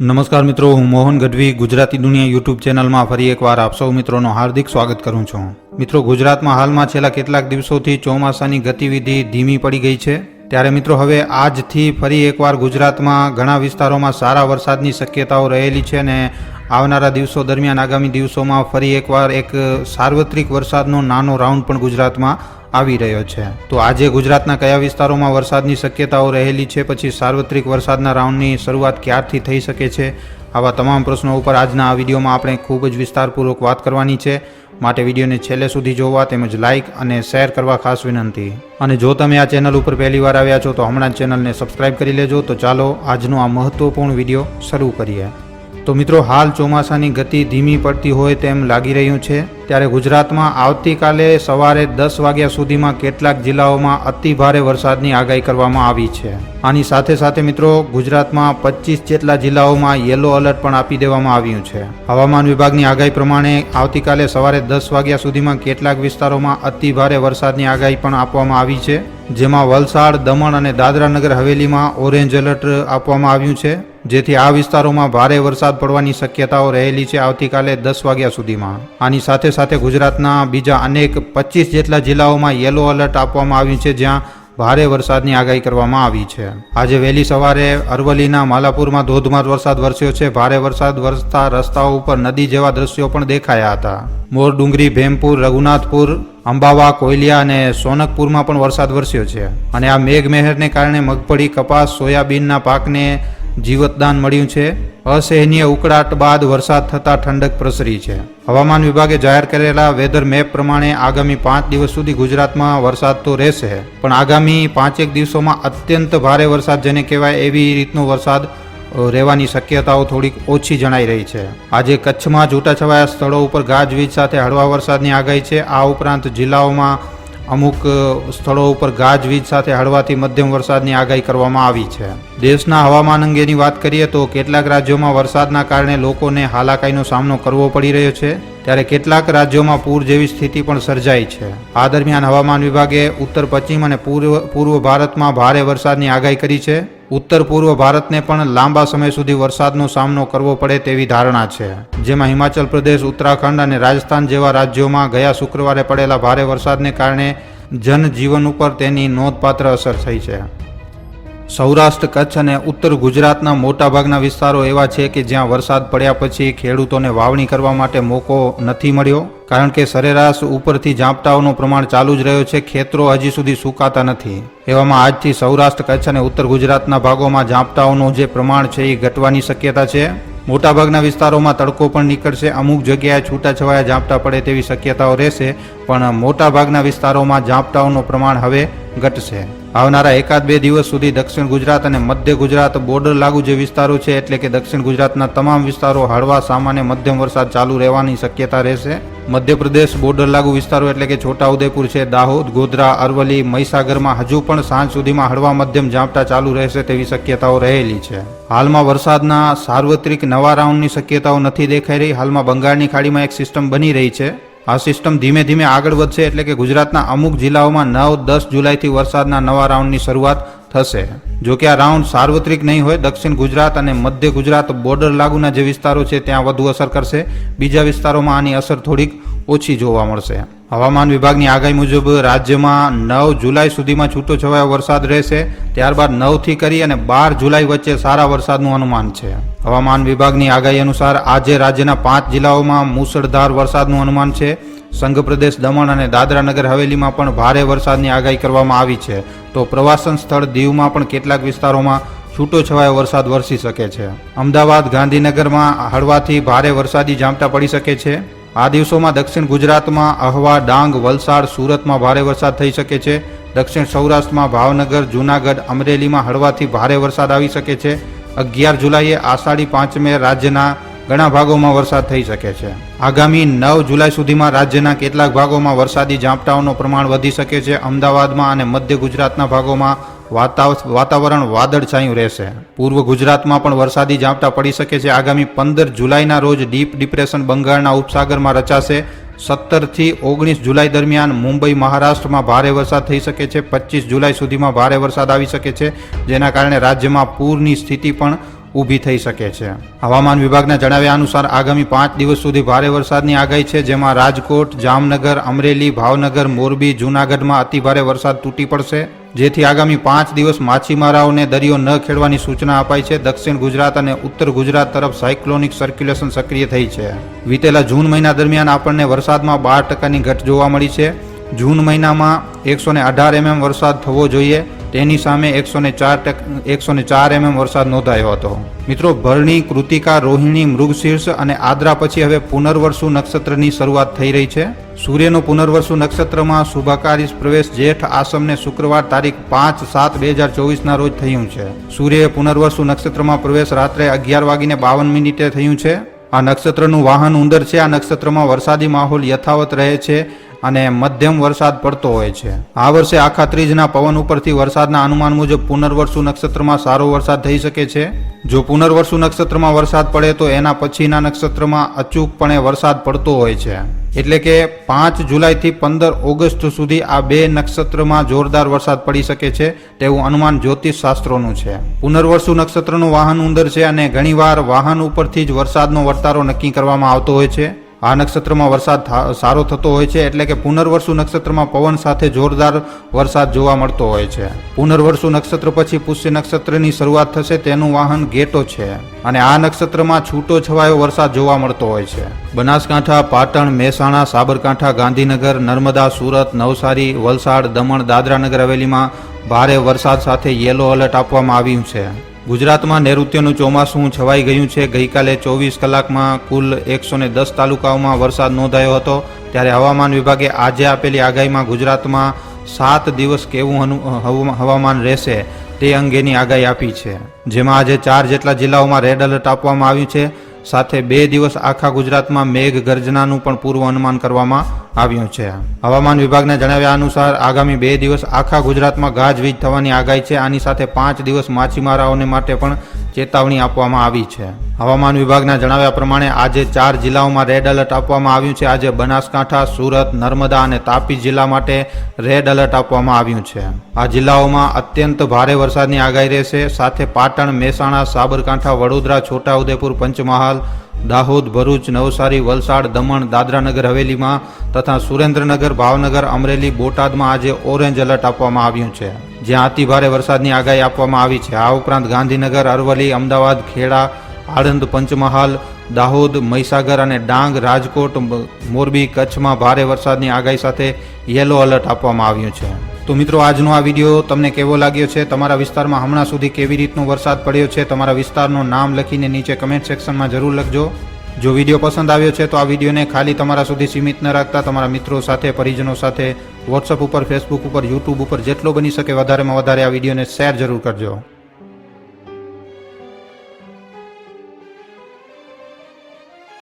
નમસ્કાર મિત્રો, હું મોહન ગઢવી ગુજરાતી દુનિયા યુટ્યુબ ચેનલમાં ફરી એકવાર આપ સૌ મિત્રોનો હાર્દિક સ્વાગત કરું છું. મિત્રો, ગુજરાતમાં હાલમાં છેલ્લા કેટલાક દિવસોથી ચોમાસાની ગતિવિધિ ધીમી પડી ગઈ છે. ત્યારે મિત્રો, હવે આજથી ફરી એકવાર ગુજરાતમાં ઘણા વિસ્તારોમાં સારા વરસાદની શક્યતાઓ રહેલી છે અને આવનારા દિવસો દરમિયાન આગામી દિવસોમાં ફરી એકવાર એક સાર્વત્રિક વરસાદનો નાનો રાઉન્ડ પણ ગુજરાતમાં આવી રહ્યો છે. તો આજે ગુજરાતના કયા વિસ્તારોમાં વરસાદની શક્યતાઓ રહેલી છે, પછી સાર્વત્રિક વરસાદના રાઉન્ડની શરૂઆત ક્યારથી થઈ શકે છે, આવા તમામ પ્રશ્નો ઉપર આજના આ વિડીયોમાં આપણે ખૂબ જ વિસ્તારપૂર્વક વાત કરવાની છે. માટે વિડીયોને છેલ્લે સુધી જોવા તેમજ લાઇક અને શેર કરવા ખાસ વિનંતી. અને જો તમે આ ચેનલ ઉપર પહેલી વાર આવ્યા છો, તો હમણાં જ ચેનલને સબસ્ક્રાઇબ કરી લેજો. તો ચાલો આજનો આ મહત્વપૂર્ણ વીડિયો શરૂ કરીએ. તો મિત્રો, હાલ ચોમાસાની ગતિ ધીમી પડતી હોય તેમ લાગી રહ્યું છે. ત્યારે ગુજરાતમાં આવતીકાલે સવારે દસ વાગ્યા સુધીમાં કેટલાક જિલ્લાઓમાં અતિભારે વરસાદની આગાહી કરવામાં આવી છે. આની સાથે સાથે મિત્રો, ગુજરાતમાં પચીસ જેટલા જિલ્લાઓમાં યલો એલર્ટ પણ આપી દેવામાં આવ્યું છે. હવામાન વિભાગની આગાહી પ્રમાણે આવતીકાલે સવારે દસ વાગ્યા સુધીમાં કેટલાક વિસ્તારોમાં અતિભારે વરસાદની આગાહી પણ આપવામાં આવી છે. જેમાં વલસાડ, દમણ અને દાદરા નગર હવેલીમાં ઓરેન્જ એલર્ટ આપવામાં આવ્યું છે. જેથી આ વિસ્તારોમાં ભારે વરસાદ પડવાની શક્યતાઓ રહેલી છે આવતીકાલે દસ વાગ્યા સુધીમાં. આની સાથે સાથે ગુજરાતના બીજા અનેક પચીસ જેટલા જિલ્લાઓમાં યલો એલર્ટ આપવામાં આવ્યું છે, જ્યાં ભારે વરસાદની આગાહી કરવામાં આવી છે. આજે વહેલી સવારે અરવલ્લીના માલાપુરમાં ધોધમાર વરસાદ વરસ્યો છે. ભારે વરસાદ વરસતા રસ્તાઓ ઉપર નદી જેવા દ્રશ્યો પણ દેખાયા હતા. મોર ડુંગરી, ભેમપુર, રઘુનાથપુર, અંબાવા, કોયલિયા અને સોનકપુરમાં પણ વરસાદ વરસ્યો છે. અને આ મેઘમહેરને કારણે મગફળી, કપાસ, સોયાબીનના પાકને જીવતદાન મળ્યું છે. અસહનીય ઉકળાટ બાદ વરસાદ થતાં ઠંડક પ્રસરી છે. હવામાન વિભાગે જાહેર કરેલા વેધર મેપ પ્રમાણે આગામી પાંચ દિવસ સુધી ગુજરાતમાં વરસાદ તો રહેશે, પણ આગામી પાંચેક દિવસોમાં અત્યંત ભારે વરસાદ જેને કહેવાય એવી રીતનો વરસાદ રહેવાની શક્યતાઓ થોડીક ઓછી જણાઈ રહી છે. આજે કચ્છમાં છૂટાછવાયા સ્થળો ઉપર ગાજવીજ સાથે હળવા વરસાદની આગાહી છે. આ ઉપરાંત જિલ્લાઓમાં અમુક સ્થળો ઉપર ગાજવીજ સાથે હળવાથી મધ્યમ વરસાદની આગાહી કરવામાં આવી છે. દેશના હવામાન અંગેની વાત કરીએ તો કેટલાક રાજ્યોમાં વરસાદના કારણે લોકોને હાલાકાઈનો સામનો કરવો પડી રહ્યો છે. ત્યારે કેટલાક રાજ્યોમાં પૂર જેવી સ્થિતિ પણ સર્જાઈ છે. આ દરમિયાન હવામાન વિભાગે ઉત્તર, પશ્ચિમ અને પૂર્વ પૂર્વ ભારતમાં ભારે વરસાદની આગાહી કરી છે. ઉત્તર, પૂર્વ ભારતને પણ લાંબા સમય સુધી વરસાદનો સામનો કરવો પડે તેવી ધારણા છે. જેમાં હિમાચલ પ્રદેશ, ઉત્તરાખંડ અને રાજસ્થાન જેવા રાજ્યોમાં ગયા શુક્રવારે પડેલા ભારે વરસાદને કારણે જનજીવન ઉપર તેની નોંધપાત્ર અસર થઈ છે. સૌરાષ્ટ્ર, કચ્છ અને ઉત્તર ગુજરાતના મોટાભાગના વિસ્તારો એવા છે કે જ્યાં વરસાદ પડ્યા પછી ખેડૂતોને વાવણી કરવા માટે મોકો નથી મળ્યો. કારણ કે સરેરાશ ઉપરથી ઝાપટાઓનું પ્રમાણ ચાલુ જ રહ્યો છે, ખેતરો હજી સુધી સુકાતા નથી. એવામાં આજથી સૌરાષ્ટ્ર, કચ્છ અને ઉત્તર ગુજરાતના ભાગોમાં ઝાપટાઓનું જે પ્રમાણ છે એ ઘટવાની શક્યતા છે. મોટાભાગના વિસ્તારોમાં તડકો પણ નીકળશે. અમુક જગ્યાએ છૂટાછવાયા ઝાપટા પડે તેવી શક્યતાઓ રહેશે, પણ મોટાભાગના વિસ્તારોમાં ઝાપટાઓનું પ્રમાણ હવે ઘટશે. આવનારા એકાદ બે દિવસ સુધી દક્ષિણ ગુજરાત અને મધ્ય ગુજરાત બોર્ડર લાગુ જે વિસ્તારો છે, એટલે કે દક્ષિણ ગુજરાતના તમામ વિસ્તારો હળવા, સામાન્ય મધ્યમ વરસાદ ચાલુ રહેવાની શક્યતા રહેશે. મધ્યપ્રદેશ બોર્ડર લાગુ વિસ્તારો એટલે કે છોટાઉદેપુર છે, દાહોદ, ગોધરા, અરવલ્લી, મહીસાગરમાં હજુ પણ સાંજ સુધીમાં હળવા મધ્યમ ઝાપટા ચાલુ રહેશે તેવી શક્યતાઓ રહેલી છે. હાલમાં વરસાદના સાર્વત્રિક નવા રાઉન્ડની શક્યતાઓ નથી દેખાઈ રહી. હાલમાં બંગાળની ખાડીમાં એક સિસ્ટમ બની રહી છે. આ સિસ્ટમ ધીમે ધીમે આગળ વધશે એટલે કે ગુજરાતના અમુક જિલ્લાઓમાં નવ દસ જુલાઈથી વરસાદના નવા રાઉન્ડની શરૂઆત થશે. જો કે આ રાઉન્ડ સાર્વત્રિક નહીં હોય, દક્ષિણ ગુજરાત અને મધ્ય ગુજરાત બોર્ડર લાગુના જે વિસ્તારો છે, ત્યાં વધુ અસર કરશે. બીજા વિસ્તારોમાં આની અસર થોડીક ઓછી જોવા મળશે. હવામાન વિભાગની આગાહી મુજબ રાજ્યમાં નવ જુલાઈ સુધીમાં છૂટો છવાયો વરસાદ રહેશે. ત્યારબાદ નવથી કરી અને બાર જુલાઈ વચ્ચે સારા વરસાદનું અનુમાન છે. હવામાન વિભાગની આગાહી અનુસાર આજે રાજ્યના પાંચ જિલ્લાઓમાં મુસળધાર વરસાદનું અનુમાન છે. સંઘ પ્રદેશ દમણ અને દાદરા નગર હવેલીમાં પણ ભારે વરસાદની આગાહી કરવામાં આવી છે. તો પ્રવાસન સ્થળ દીવમાં પણ કેટલાક વિસ્તારોમાં છૂટો છવાયો વરસાદ વરસી શકે છે. અમદાવાદ, ગાંધીનગરમાં હળવાથી ભારે વરસાદી ઝાપટા પડી શકે છે. આ દિવસોમાં દક્ષિણ ગુજરાતમાં અહવા, ડાંગ, વલસાડ, સુરતમાં ભારે વરસાદ થઈ શકે છે. દક્ષિણ સૌરાષ્ટ્રમાં ભાવનગર, જૂનાગઢ, અમરેલીમાં હળવાથી ભારે વરસાદ આવી શકે છે. અગિયાર જુલાઈએ આષાઢી પાંચમે રાજ્યના ઘણા ભાગોમાં વરસાદ થઈ શકે છે. આગામી નવ જુલાઈ સુધીમાં રાજ્યના કેટલાક ભાગોમાં વરસાદી ઝાપટાઓનું પ્રમાણ વધી શકે છે. અમદાવાદમાં અને મધ્ય ગુજરાતના ભાગોમાં વાતાવ- વાતાવરણ વાદળછાયું રહેશે. પૂર્વ ગુજરાતમાં પણ વરસાદી ઝાપટા પડી શકે છે. આગામી પંદર જુલાઈના રોજ ડીપ ડિપ્રેશન બંગાળના ઉપસાગરમાં રચાશે. સત્તરથી ઓગણીસ જુલાઈ દરમિયાન મુંબઈ, મહારાષ્ટ્રમાં ભારે વરસાદ થઈ શકે છે. પચીસ જુલાઈ સુધીમાં ભારે વરસાદ આવી શકે છે. જેના કારણે રાજ્યમાં પૂરની સ્થિતિ પણ ઊભી થઈ શકે છે. હવામાન વિભાગના જણાવ્યા અનુસાર આગામી પાંચ દિવસ સુધી ભારે વરસાદની આગાહી છે, જેમાં રાજકોટ, જામનગર, અમરેલી, ભાવનગર, મોરબી, જૂનાગઢમાં અતિભારે વરસાદ તૂટી પડશે. જેથી આગામી પાંચ દિવસ માછીમારાઓને દરિયો ન ખેડવાની સૂચના અપાઈ છે. દક્ષિણ ગુજરાત અને ઉત્તર ગુજરાત તરફ સાયક્લોનિક સર્ક્યુલેશન સક્રિય થઈ છે. વીતેલા જૂન મહિના દરમિયાન આપણને વરસાદમાં બાર ટકાની ઘટ જોવા મળી છે. જૂન મહિનામાં એકસો અઢાર એમએમ વરસાદ થવો જોઈએ. તેની સામે એકસો ને ચાર એકસો ને ચાર એમએમ વરસાદ નોંધાયો હતો. મિત્રો, ભરણી, કૃતિકા, રોહિણી, મૃગશીર્ષ અને આદ્રા પછી હવે પુનર્વસુ નક્ષત્રની શરૂઆત થઈ રહી છે. સૂર્યનો પુનર્વસુ નક્ષત્રમાં શુભાકારી પ્રવેશ જેઠ આસમને શુક્રવાર તારીખ પાંચ સાત બે હજાર ચોવીસના રોજ થયું છે. સૂર્યએ પુનર્વસુ નક્ષત્રમાં પ્રવેશ રાત્રે અગિયાર વાગીને બાવન મિનિટે થયું છે. આ નક્ષત્રનું વાહન ઉંદર છે. આ નક્ષત્રમાં વરસાદી માહોલ યથાવત રહે છે. અને મધ્યમ વરસાદ પડતો હોય છે. આ વર્ષે આખા ત્રીજના પવન ઉપરથી વરસાદના અનુમાન મુજબ પુનર્વસુ નક્ષત્રમાં સારો વરસાદ થઈ શકે છે. જો પુનર્વસુ નક્ષત્રમાં વરસાદ પડે તો એના પછીના નક્ષત્રમાં અચૂકપણે વરસાદ પડતો હોય છે. એટલે કે પાંચ જુલાઈથી પંદર ઓગસ્ટ સુધી આ બે નક્ષત્રમાં જોરદાર વરસાદ પડી શકે છે તેવું અનુમાન જ્યોતિષ શાસ્ત્રોનું છે. પુનર્વસુ નક્ષત્રનું વાહન ઉંદર છે અને ઘણીવાર વાહન ઉપરથી જ વરસાદનો વર્તારો નક્કી કરવામાં આવતો હોય છે. આ નક્ષત્રમાં વરસાદ સારો થતો હોય છે એટલે કે પુનર્વસુ નક્ષત્રમાં પવન સાથે જોરદાર વરસાદ જોવા મળતો હોય છે. પુનર્વસુ નક્ષત્ર પછી પુષ્ય નક્ષત્રની શરૂઆત થશે તેનું વાહન ગેટો છે અને આ નક્ષત્રમાં છૂટો છવાયો વરસાદ જોવા મળતો હોય છે. બનાસકાંઠા, પાટણ, મહેસાણા, સાબરકાંઠા, ગાંધીનગર, નર્મદા, સુરત, નવસારી, વલસાડ, દમણ દાદરાનગર હવેલીમાં ભારે વરસાદ સાથે યેલો એલર્ટ આપવામાં આવ્યું છે. ગુજરાતમાં નૈઋત્યનું ચોમાસું છવાઈ ગયું છે. ગઈકાલે ચોવીસ કલાકમાં કુલ એકસો દસ તાલુકાઓમાં વરસાદ નોંધાયો હતો. ત્યારે હવામાન વિભાગે આજે આપેલી આગાહીમાં ગુજરાતમાં સાત દિવસ કેવું હવામાન રહેશે તે અંગેની આગાહી આપી છે. જેમાં આજે ચાર જેટલા જિલ્લાઓમાં રેડ એલર્ટ આપવામાં આવ્યું છે. સાથે બે દિવસ આખા ગુજરાતમાં મેઘ ગર્જનાનું પણ પૂર્વ અનુમાન કરવામાં આવ્યું છે. હવામાન વિભાગના જણાવ્યા અનુસાર આગામી બે દિવસ આખા ગુજરાતમાં ગાજવીજ થવાની આગાહી છે. આની સાથે પાંચ દિવસ માછીમારાઓને માટે પણ ચેતવણી આપવામાં આવી છે. હવામાન વિભાગના જણાવ્યા પ્રમાણે આજે ચાર જિલ્લાઓમાં રેડ એલર્ટ આપવામાં આવ્યું છે. આજે બનાસકાંઠા, સુરત, નર્મદા અને તાપી જિલ્લા માટે રેડ એલર્ટ આપવામાં આવ્યું છે. આ જિલ્લાઓમાં અત્યંત ભારે વરસાદની આગાહી રહેશે. સાથે પાટણ, મહેસાણા, સાબરકાંઠા, વડોદરા, છોટાઉદેપુર, પંચમહાલ દાહોદ, ભરૂચ, નવસારી, વલસાડ, દમણ, દાદરાનગર, હવેલીમાં તથા સુરેન્દ્રનગર, ભાવનગર, અમરેલી, બોટાદમાં આજે ઓરેન્જ એલર્ટ આપવામાં આવ્યું છે. જ્યાં અતિભારે વરસાદની આગાહી આપવામાં આવી છે. આ ઉપરાંત ગાંધીનગર, અરવલ્લી, અમદાવાદ, ખેડા, આણંદ, પંચમહાલ, દાહોદ, મહીસાગર અને ડાંગ, રાજકોટ, મોરબી, કચ્છમાં ભારે વરસાદની આગાહી સાથે યેલો એલર્ટ આપવામાં આવ્યું છે. તો મિત્રો, આજનો આ વીડિયો તમને કેવો લાગ્યો છે? તમારા વિસ્તારમાં હમણાં સુધી કેવી રીતનો વરસાદ પડ્યો છે? તમારા વિસ્તારનું નામ લખીને નીચે કમેન્ટ સેક્શનમાં જરૂર લખજો. જો વીડિયો પસંદ આવ્યો છે, તો આ વિડીયોને ખાલી તમારા સુધી સીમિત ન રાખતા તમારા મિત્રો સાથે, પરિજનો સાથે વોટ્સઅપ ઉપર ફેસબુક ઉપર યુટ્યુબ ઉપર જેટલો બની શકે વધારેમાં વધારે આ વિડીયોને શેર જરૂર કરજો.